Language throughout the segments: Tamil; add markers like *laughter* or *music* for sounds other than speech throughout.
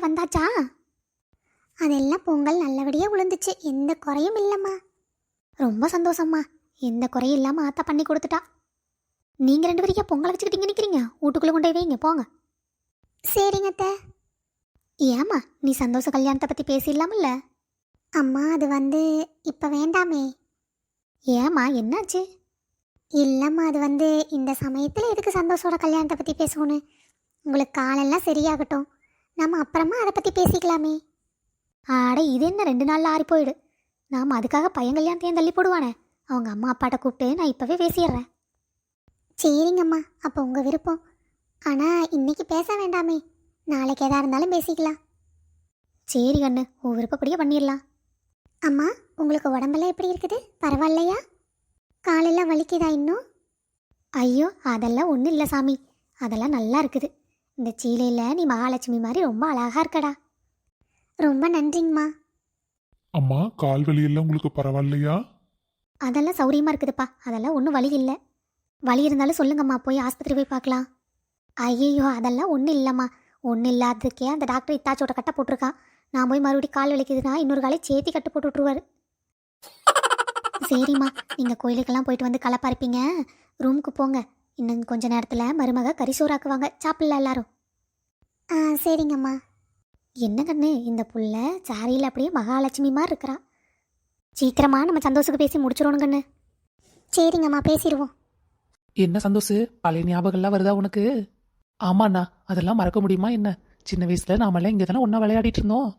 போயிட்டு வந்தாச்சா? அதெல்லாம் பொங்கல் நல்லபடியாக விழுந்துச்சு எந்த குறையும் இல்லைம்மா. ரொம்ப சந்தோஷம்மா. எந்த குறையும் இல்லாமல் ஆத்தா பண்ணி கொடுத்துட்டா. நீங்கள் ரெண்டு பேரும் பொங்கலை வச்சுக்கிட்டு இங்கே நிற்கிறீங்க வீட்டுக்குள்ளே கொண்டு வைங்க போங்க. சரிங்க அத்தை. ஏம்மா நீ சந்தோஷ கல்யாணத்தை பற்றி பேசிடலாமில்ல அம்மா அது வந்து இப்போ வேண்டாமே. ஏம்மா என்னாச்சு? இல்லைம்மா அது வந்து இந்த சமயத்தில் எதுக்கு சந்தோஷோட கல்யாணத்தை பற்றி பேசணும்? உங்களுக்கு காலெல்லாம் சரியாகட்டும். நம்ம அப்புறமா அதை பற்றி பேசிக்கலாமே. ஆட இது என்ன? ரெண்டு நாளில் ஆறி போயிடு. நாம் அதுக்காக பையன் கல்யாணத்தையும் தள்ளி போடுவானே. அவங்க அம்மா அப்பாட்ட கூப்பிட்டு நான் இப்போவே பேசிடுறேன். சரிங்கம்மா. அப்போ உங்கள் விருப்பம். ஆனால் இன்னைக்கு பேச வேண்டாமே. நாளைக்கு எதா இருந்தாலும் பேசிக்கலாம். சரி கண்ணு. உன் விருப்பப்படியே பண்ணிடலாம். அம்மா உங்களுக்கு உடம்பெல்லாம் எப்படி இருக்குது? பரவாயில்லையா? காலெல்லாம் வலிக்குதா இன்னும்? ஐயோ அதெல்லாம் ஒன்றும் இல்லை சாமி. அதெல்லாம் நல்லா இருக்குது. இந்த சீலையில் நீ மகாலட்சுமி மாதிரி ரொம்ப அழகா இருக்கடா. ரொம்ப நன்றிங்கம்மா. அம்மா கால் வலி எல்லாம் உங்களுக்கு பரவாயில்லையா? அதெல்லாம் சௌரியமாக இருக்குதுப்பா. அதெல்லாம் ஒன்றும் வலி இல்லை. வலி இருந்தாலும் சொல்லுங்கம்மா போய் ஆஸ்பத்திரி போய் பார்க்கலாம். ஐயோ அதெல்லாம் ஒன்றும் இல்லைம்மா. ஒன்றும் இல்லாததுக்கே அந்த டாக்டர் இத்தாச்சோட கட்டை போட்டிருக்கான். நான் போய் மறுபடியும் கால் வலிக்குதுன்னா இன்னொரு காலை சேர்த்தி கட்டு போட்டு விட்ருவாரு *laughs* சரிம்மா நீங்கள் கோயிலுக்கெல்லாம் போயிட்டு வந்து களப்பாரிப்பீங்க ரூமுக்கு போங்க. இன்னும் கொஞ்ச நேரத்தில் மருமக கரிசோறாக்குவாங்க. சாப்பிடல எல்லாரும். ஆ சரிங்கம்மா. என்ன கண்ணு இந்த புள்ள சாரியில் அப்படியே மகாலட்சுமி மாதிரி இருக்கிறா. சீக்கிரமாக நம்ம சந்தோஷத்துக்கு பேசி முடிச்சிடணும் கண்ணு. சரிங்கம்மா பேசிடுவோம் என்ன சந்தோஷ்? பழைய ஞாபகம்லாம் வருதா உனக்கு? ஆமாண்ணா அதெல்லாம் மறக்க முடியுமா என்ன? சின்ன வயசுல நாமெல்லாம் இங்கே தானே ஒன்றா விளையாடிட்டு இருந்தோம்.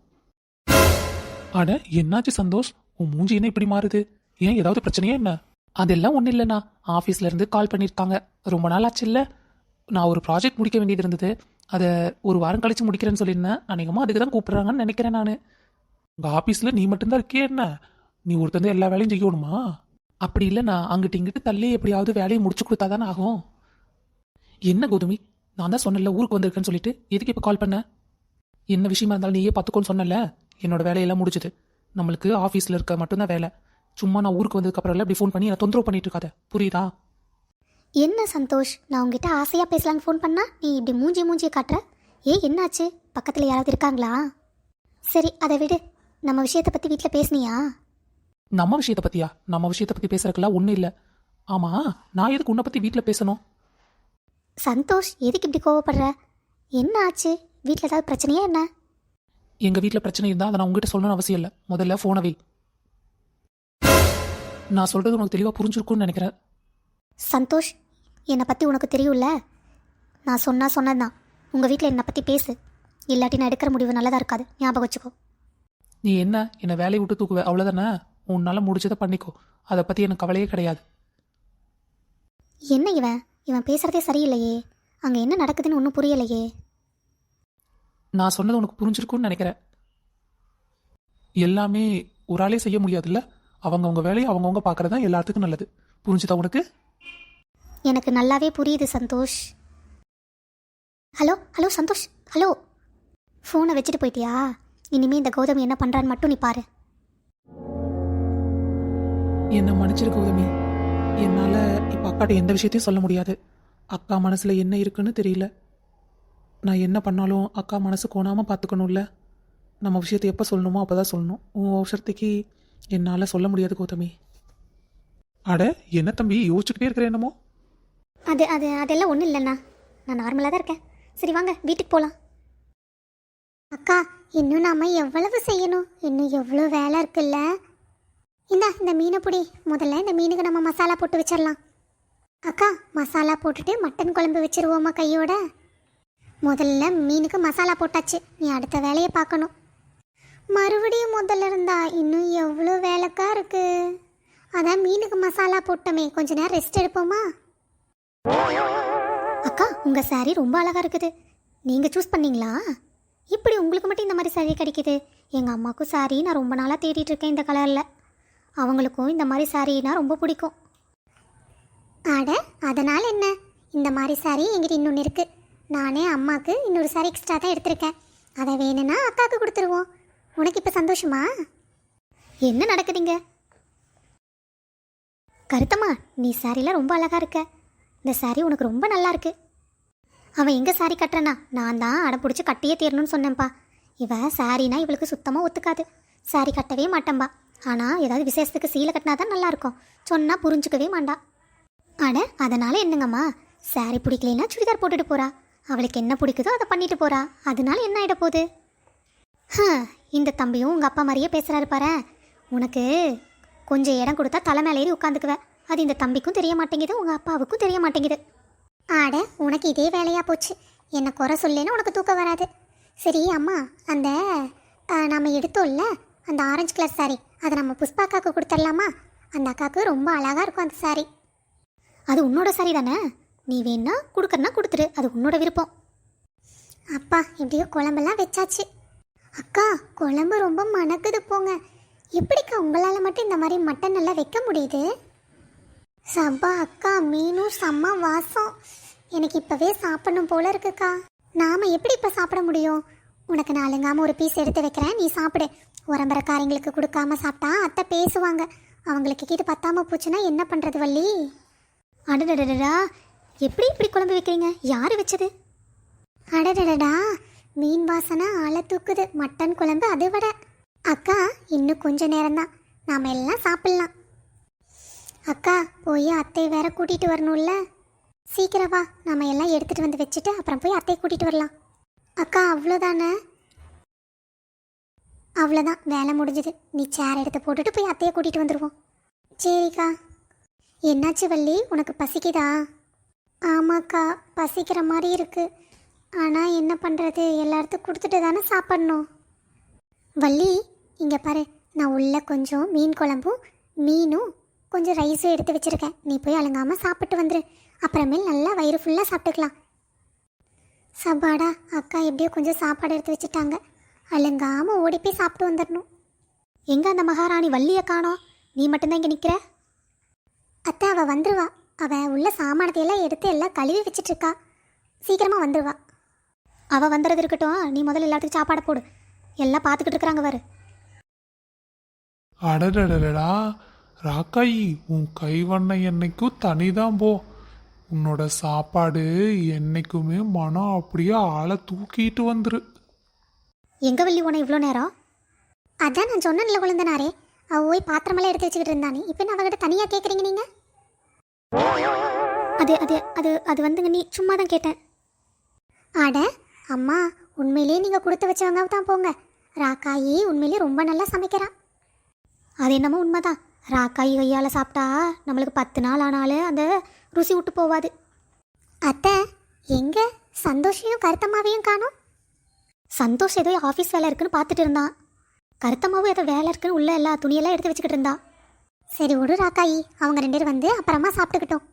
அட என்னாச்சு சந்தோஷ்? உன் மூஞ்சி என்ன இப்படி மாறுது? ஏன் ஏதாவது பிரச்சனையா என்ன? அதெல்லாம் ஒன்றும் இல்லைண்ணா. ஆஃபீஸ்லேருந்து கால் பண்ணியிருக்காங்க. ரொம்ப நாள் ஆச்சு இல்லை. நான் ஒரு ப்ராஜெக்ட் முடிக்க வேண்டியது இருந்தது. அதை ஒரு வாரம் கழித்து முடிக்கிறேன்னு சொல்லியிருந்தேன். அநேகமாக அதுக்கு தான் கூப்பிட்றாங்கன்னு நினைக்கிறேன் நான். உங்கள் ஆஃபீஸில் நீ மட்டும்தான் இருக்கியே என்ன? நீ ஒருத்தந்து எல்லா வேலையும் செய்யணுமா? அப்படி இல்லைண்ணா. அங்கிட்டு இங்கிட்டு தள்ளி எப்படியாவது வேலையை முடிச்சு கொடுத்தா தானே ஆகும். என்ன கோதுமி? நான் தான் சொன்னல ஊருக்கு வந்திருக்கேன்னு சொல்லிட்டு. எதுக்கு இப்போ கால் பண்ண? என்ன விஷயமா இருந்தாலும் நீயே பார்த்துக்கோன்னு சொன்னல என்னோட வேலையெல்லாம் முடிச்சுது நம்மளுக்கு ஆஃபீஸில் இருக்க மட்டும்தான் வேலை. சும்மா நான் ஊருக்கு வந்ததுக்கப்புறம் இப்படி ஃபோன் பண்ணி என்னை தொந்தரவு பண்ணிட்டு இருக்காத. புரியுதா? என்ன சந்தோஷ்? நான் உங்ககிட்ட ஆசையாக பேசலான்னு ஃபோன் பண்ணா நீ இப்படி மூஞ்சி மூஞ்சியை காட்டுற? ஏ என்னாச்சு? பக்கத்தில் யாராவது இருக்காங்களா? சரி அதை விடு. நம்ம விஷயத்தை பற்றி வீட்டில் பேசுனியா? நம்ம விஷயத்தை பற்றியா நம்ம விஷயத்தை பற்றி பேசுறதுக்கெல்லாம் ஒன்றும் இல்லை. ஆமாம் நான் எதுக்கு உன்னை பற்றி வீட்டில் பேசணும்? சந்தோஷ் எதுக்கு இப்படி கோவப்படுற? என்ன ஆச்சு? வீட்டில் ஏதாவது பிரச்சனையா என்ன? எங்கள் வீட்டில் பிரச்சனை இருந்தால் அதை நான் உங்ககிட்ட சொல்லணும்னு அவசியம் இல்லை. முதல்ல ஃபோனை வை. நான் சொல்கிறது உனக்கு தெளிவாக புரிஞ்சிருக்கும்னு நினைக்கிறேன். சந்தோஷ் என்னை பற்றி உனக்கு தெரியும்ல? நான் சொன்னா சொன்னதுதான். உங்கள் வீட்டில் என்னை பற்றி பேசு. இல்லாட்டி நான் எடுக்கிற முடிவு நல்லதாக இருக்காது. ஞாபகம் வச்சுக்கோ. நீ என்ன? என்னை வேலையை விட்டு தூக்குவ? அவ்வளோதானே உன்னால் முடிச்சதை பண்ணிக்கோ. அதை பற்றி எனக்கு கவலையே கிடையாது. என்ன இவன்? இவன் பேசுகிறதே சரியில்லையே. அங்கே என்ன நடக்குதுன்னு ஒன்றும் புரியலையே. நான் சொன்னது உனக்கு புரிஞ்சிருக்கும்னு நினைக்கிறேன். எல்லாமே ஒரு ஆளே செய்ய முடியாதுல்ல? அவங்கவுங்க வேலையை அவங்கவுங்க பார்க்கறது தான் எல்லாத்துக்கும் நல்லது. புரிஞ்சுதா உனக்கு? எனக்கு நல்லாவே புரியுது Santhosh. Hello hello Santhosh hello. ஃபோனை வச்சுட்டு போயிட்டியா? இனிமே இந்த கௌதமி என்ன பண்ணுறான்னு மட்டும் நீ பாரு. என்னை மன்னிச்சிரு கௌதமி. என்னால் இப்போ அக்காட்ட எந்த விஷயத்தையும் சொல்ல முடியாது. அக்கா மனசில் என்ன இருக்குன்னு தெரியல. நான் என்ன பண்ணாலும் அக்கா மனசு கோணாமல் பார்த்துக்கணும்ல நம்ம விஷயத்தை எப்போ சொல்லணுமோ அப்போ தான் சொல்லணும். உன் அவசரத்துக்கு என்னால் சொல்ல முடியாது கௌதமி. அட என்ன தம்பி யோசிச்சுக்கிட்டே இருக்கிற என்னமோ? அது அது அதெல்லாம் ஒன்றும் இல்லைண்ணா. நான் நார்மலாக தான் இருக்கேன். சரி வாங்க வீட்டுக்கு போகலாம் அக்கா இன்னும் நாம எவ்வளவு செய்யணும்? இன்னும் எவ்வளோ வேலை இருக்குல்ல? இந்தா இந்த மீனை பிடி. முதல்ல இந்த மீனுக்கு நம்ம மசாலா போட்டு வச்சிடலாம். அக்கா மசாலா போட்டுட்டு மட்டன் குழம்பு வச்சிருவோமா கையோட? முதல்ல மீனுக்கு மசாலா போட்டாச்சு. நீ அடுத்த வேலையை பார்க்கணும். மறுபடியும் முதல்ல இருந்தா இன்னும் எவ்வளோ வேலைக்கா இருக்கு? அதான் மீனுக்கு மசாலா போட்டோமே கொஞ்ச நேரம் ரெஸ்ட் எடுப்போமா? அக்கா உங்க saree ரொம்ப அழகா இருக்குது. நீங்க சூஸ் பண்ணீங்களா? இப்படி உங்களுக்கு மட்டும் இந்த மாதிரி saree கிடைக்குது. எங்க அம்மாக்கும் saree நான் ரொம்ப நாளா தேடிட்டு இருக்கேன் இந்த கலர்ல அவங்களுக்கும் இந்த மாதிரி சாரீனா ரொம்ப பிடிக்கும். அட அதனால் என்ன? இந்த மாதிரி saree எங்கிட்ட இன்னொன்று இருக்குது நானே அம்மாவுக்கு இன்னொரு saree எக்ஸ்ட்ரா தான் எடுத்திருக்கேன். அதை வேணும்னா அக்காவுக்கு கொடுத்துருவோம். உனக்கு இப்போ சந்தோஷமா? என்ன நடக்குதுங்க? கருத்தம்மா நீ சாரிலாம் ரொம்ப அழகாக இருக்க. இந்த சாரி உனக்கு ரொம்ப நல்லா இருக்கு. அவன் எங்கே சாரி கட்டுறனா? நான் தான் அடம் பிடிச்சி கட்டியே தீரணும்னு சொன்னேன்ப்பா. இவன் சாரினா இவளுக்கு சுத்தமாக ஒத்துக்காது. சாரி கட்டவே மாட்டேன்பா. ஆனால் ஏதாவது விசேஷத்துக்கு சீலை கட்டினா தான் நல்லாயிருக்கும் சொன்னால் புரிஞ்சுக்கவே மாட்டா. அட அதனால் என்னங்கம்மா? சாரி பிடிக்கலைன்னா சுடிதார் போட்டுட்டு போகிறா அவளுக்கு என்ன பிடிக்குதோ அதை பண்ணிட்டு போகிறா அதனால என்ன ஆகிட போகுது? ஹ இந்த தம்பியும் உங்கள் அப்பா மாதிரியே பேசுகிறாரு பாரு. உனக்கு கொஞ்சம் இடம் கொடுத்தா தலை மேலே ஏறி உட்காந்துக்குவ. அது இந்த தம்பிக்கும் தெரிய மாட்டேங்குது உங்கள் அப்பாவுக்கும் தெரிய மாட்டேங்குது. ஆட உனக்கு இதே வேலையாக போச்சு. என்னை குறை சொல்லேன்னு உனக்கு தூக்கம் வராது. சரி அம்மா அந்த நம்ம எடுத்தோம்ல அந்த ஆரஞ்சு கலர் சாரி அதை நம்ம புஷ்பா அக்காவுக்கு கொடுத்துடலாமா? அந்த அக்காவுக்கு ரொம்ப அழகாக இருக்கும் அந்த சாரி அது உன்னோட சாரி தானே? நீ வேணா கொடுக்கறனா கொடுத்துரு. அது உன்னோட விருப்பம். அப்பா எப்படியோ குழம்பெல்லாம் வச்சாச்சு. அக்கா குழம்பு ரொம்ப மணக்குது போங்க. எப்படிக்கா உங்களால் மட்டும் இந்த மாதிரி மட்டன் நல்லா வைக்க முடியுது? சப்பா அக்கா மீனும் செம்ம வாசம். எனக்கு இப்போவே சாப்பிடணும் போல இருக்குக்கா. நாம் எப்படி இப்போ சாப்பிட முடியும்? உனக்கு நாலுங்காம ஒரு பீஸ் எடுத்து வைக்கிறேன் நீ சாப்பிடு. உரம்பரக்காரங்களுக்கு கொடுக்காம சாப்பிட்டா அத்தை பேசுவாங்க. அவங்களுக்கு இது பத்தாம போச்சுன்னா என்ன பண்ணுறது வள்ளி? அடடடடா எப்படி இப்படி குழம்பு வைக்கிறீங்க? யார் வச்சது? அடடடடா. மீன் வாசனை ஆளை தூக்குது. மட்டன் குழம்பு அதை விட. அக்கா இன்னும் கொஞ்ச நேரம்தான். நாம எல்லாம் சாப்பிட்லாம். அக்கா போய் அத்தை வேற கூட்டிட்டு வரணும்ல? சீக்கிரம் வா. நாம எல்லாம் எடுத்துட்டு வந்து வச்சுட்டு அப்புறம் போய் அத்தை கூட்டிட்டு வரலாம். அக்கா அவ்வளோதானே அவ்வளோதான் வேலை முடிஞ்சுது. நீ சேர் எடுத்து போட்டுட்டு போய் அத்தையை கூட்டிட்டு வந்துடுவோம் சரிக்கா. என்னாச்சு வள்ளி? உனக்கு பசிக்குதா? ஆமாக்கா பசிக்கிற மாதிரி இருக்குது ஆனால் என்ன பண்ணுறது எல்லாத்துக்கும் கொடுத்துட்டு தானே சாப்பிட்ணும். வள்ளி இங்கே பாரு. நான் உள்ளே கொஞ்சம் மீன் குழம்பும் மீனும் கொஞ்சம் ரைஸும் எடுத்து வச்சிருக்கேன். நீ போய் அலங்காமல் சாப்பிட்டு வந்துரு. அப்புறமேல் நல்லா வயிறு ஃபுல்லாக சாப்பிட்டுக்கலாம். சாப்பாடா அக்கா எப்படியோ கொஞ்சம் சாப்பாடு எடுத்து வச்சுட்டாங்க. அலங்காமல் ஓடி போய் சாப்பிட்டு வந்துடணும் எங்கே அந்த மகாராணி வள்ளியை காணோம்? நீ மட்டும்தான் இங்கே நிற்கிற அத்தை அவள் வந்துருவா. அவள் உள்ள சாமானத்தையெல்லாம் எடுத்து எல்லாம் கழுவி வச்சிட்ருக்கா சீக்கிரமாக வந்துடுவா அவள் வந்துறது இருக்கட்டும். நீ முதல்ல எல்லாத்துக்கும் சாப்பாடை போடு. எல்லாம் பார்த்துக்கிட்டு இருக்கிறாங்க பாரு. அடடடடா ராக்காயி உன் கைவண்ணம் என்னைக்கும் தனிதான் போ. உன்னோட சாப்பாடு என்னைக்குமே மனம் அப்படியே ஆளை தூக்கிட்டு வந்துரு. எங்கே வள்ளி உன இவ்வளோ நேரம்? அதான் நான் சொன்னேன்ல குழந்தனாரே. அவ போய் பாத்திரமெல்லாம் எடுத்து வச்சுக்கிட்டு இருந்தானே இப்போ என்ன அவகிட்ட தனியாக கேட்குறீங்க நீங்கள் அது அது அது அது வந்துங்க. நீ சும்மா தான் கேட்டேன். அட அம்மா உண்மையிலேயே நீங்கள் கொடுத்து வச்சவங்க தான் போங்க. ராக்காயி உண்மையிலேயே ரொம்ப நல்லா சமைக்கிறான். அது என்னமோ உண்மைதான். ராக்காயி கையால் சாப்பிட்டா நம்மளுக்கு பத்து நாள் ஆனாலும் அந்த ருசி விட்டு போவாது. அத்தை எங்கே? சந்தோஷையும் கருத்தம்மாவையும் காணும். சந்தோஷ் ஏதோ ஆஃபீஸ் வேலை இருக்குன்னு பார்த்துட்டு இருந்தான். கருத்தம்மாவும் ஏதோ வேலை இருக்குன்னு உள்ள எல்லா துணியெல்லாம் எடுத்து வச்சுக்கிட்டு இருந்தா. சரி விடு ராக்காயி. அவங்க ரெண்டு பேரும் வந்து அப்புறமா சாப்பிட்டுக்கிட்டோம்.